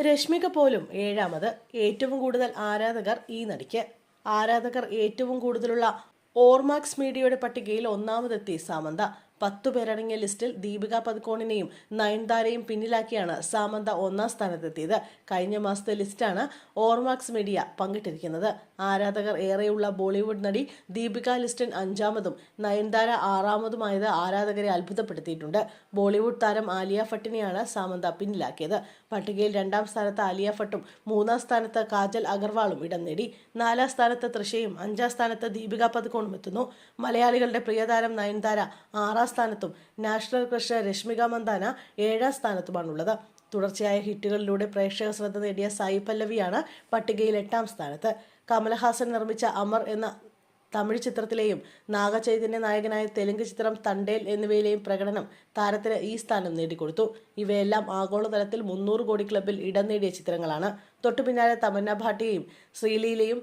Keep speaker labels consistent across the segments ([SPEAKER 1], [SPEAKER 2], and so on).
[SPEAKER 1] രശ്മിക പോലും ഏഴാമത്. ഏറ്റവും കൂടുതൽ ആരാധകർ ഈ നടിക്ക്. ആരാധകർ ഏറ്റവും കൂടുതലുള്ള ഓർമാക്സ് മീഡിയയുടെ പട്ടികയിൽ ഒന്നാമതെത്തി സാമന്ത. പത്തു പേരടങ്ങിയ ലിസ്റ്റിൽ ദീപിക പതുക്കോണിനെയും നയൻതാരയും പിന്നിലാക്കിയാണ് സാമന്ത ഒന്നാം സ്ഥാനത്തെത്തിയത്. കഴിഞ്ഞ മാസത്തെ ലിസ്റ്റാണ് ഓർമാക്സ് മീഡിയ പങ്കിട്ടിരിക്കുന്നത്. ആരാധകർ ഏറെയുള്ള ബോളിവുഡ് നടി ദീപിക ലിസ്റ്റിൻ അഞ്ചാമതും നയൻതാര ആറാമതുമായത് ആരാധകരെ അത്ഭുതപ്പെടുത്തിയിട്ടുണ്ട്. ബോളിവുഡ് താരം ആലിയ ഭട്ടിനെയാണ് സാമന്ത പിന്നിലാക്കിയത്. പട്ടികയിൽ രണ്ടാം സ്ഥാനത്ത് ആലിയ ഭട്ടും മൂന്നാം സ്ഥാനത്ത് കാജൽ അഗർവാളും ഇടം നേടി. നാലാം സ്ഥാനത്ത് തൃശയും അഞ്ചാം സ്ഥാനത്ത് ദീപിക പതുക്കോണും എത്തുന്നു. മലയാളികളുടെ പ്രിയതാരം നയൻതാര ആറാം സ്ഥാനത്തും നാഷണൽ ക്രഷർ രശ്മിക മന്ദാന ഏഴാം സ്ഥാനത്തുമാണുള്ളത്. തുടർച്ചയായ ഹിറ്റുകളിലൂടെ പ്രേക്ഷക ശ്രദ്ധ നേടിയ സായി പല്ലവിയാണ് പട്ടികയിൽ എട്ടാം സ്ഥാനത്ത്. കമലഹാസൻ നിർമ്മിച്ച അമർ എന്ന തമിഴ് ചിത്രത്തിലെയും നാഗചൈതന്യ നായകനായ തെലുങ്ക് ചിത്രം തണ്ടേൽ എന്നിവയിലെയും പ്രകടനം താരത്തിന് ഈ സ്ഥാനം നേടിക്കൊടുത്തു. ഇവയെല്ലാം ആഗോളതലത്തിൽ മുന്നൂറ് കോടി ക്ലബിൽ ഇടം നേടിയ ചിത്രങ്ങളാണ്. തൊട്ടു പിന്നാലെ തമന്ന ഭാട്ടിയെയും ശ്രീലീലയും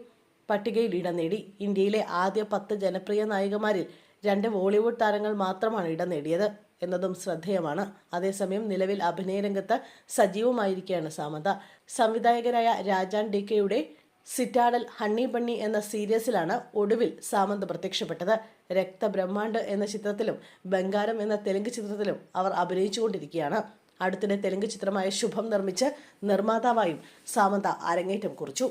[SPEAKER 1] പട്ടികയിൽ ഇടം നേടി. ഇന്ത്യയിലെ ആദ്യ പത്ത് ജനപ്രിയ നായികമാരിൽ രണ്ട് ബോളിവുഡ് താരങ്ങൾ മാത്രമാണ് ഇടം നേടിയത് എന്നതും ശ്രദ്ധേയമാണ്. അതേസമയം നിലവിൽ അഭിനയ രംഗത്ത് സജീവമായിരിക്കുകയാണ് സാമന്ത. സംവിധായകരായ രാജാൻ ഡി കെയുടെ സിറ്റാഡൽ ഹണ്ണി ബണ്ണി എന്ന സീരീസിലാണ് ഒടുവിൽ സാമന്ത് പ്രത്യക്ഷപ്പെട്ടത്. രക്തബ്രഹ്മാണ്ട് എന്ന ചിത്രത്തിലും ബംഗാരം എന്ന തെലുങ്ക് ചിത്രത്തിലും അവർ അഭിനയിച്ചുകൊണ്ടിരിക്കുകയാണ്. അടുത്തിടെ തെലുങ്ക് ചിത്രമായ ശുഭം നിർമ്മിച്ച് നിർമ്മാതാവായും സാമന്ത അരങ്ങേറ്റം കുറിച്ചു.